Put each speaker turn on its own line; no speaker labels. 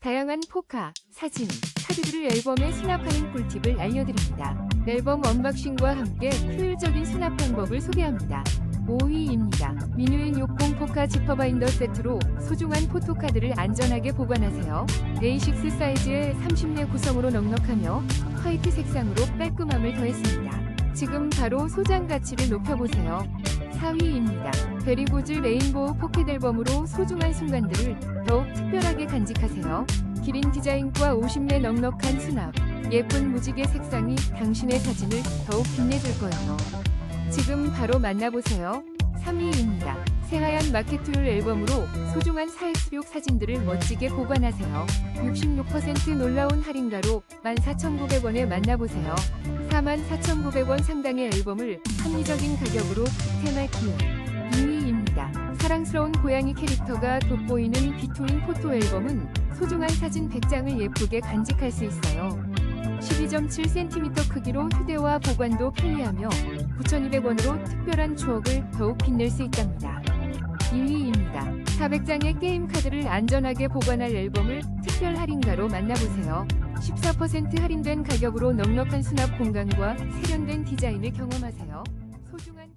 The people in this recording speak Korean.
다양한 포카, 사진, 카드들을 앨범에 수납하는 꿀팁을 알려드립니다. 앨범 언박싱과 함께 효율적인 수납 방법을 소개합니다. 5위입니다. 미뉴인 60 포카 지퍼바인더 세트로 소중한 포토카드를 안전하게 보관하세요. A6 사이즈의 30내 구성으로 넉넉하며 화이트 색상으로 깔끔함을 더했습니다. 지금 바로 소장 가치를 높여보세요. 4위입니다. 베리고즈 레인보우 포켓 앨범으로 소중한 순간들을 더욱 특별하게 간직하세요. 기린 디자인과 50매 넉넉한 수납, 예쁜 무지개 색상이 당신의 사진을 더욱 빛내줄 거예요. 지금 바로 만나보세요. 3위입니다. 새하얀 마케트율 앨범으로 소중한 사획수록 사진들을 멋지게 보관하세요. 66% 놀라운 할인가로 14,900원에 만나보세요. 44,900원 상당의 앨범을 합리적인 가격으로 기회. 2위입니다. 사랑스러운 고양이 캐릭터가 돋보이는 비투인 포토 앨범은 소중한 사진 100장을 예쁘게 간직할 수 있어요. 12.7cm 크기로 휴대와 보관도 편리하며 9,200원으로 특별한 추억을 더욱 빛낼 수 있답니다. 2위입니다. 400장의 게임 카드를 안전하게 보관할 앨범을 특별 할인가로 만나보세요. 14% 할인된 가격으로 넉넉한 수납 공간과 세련된 디자인을 경험하세요. 소중한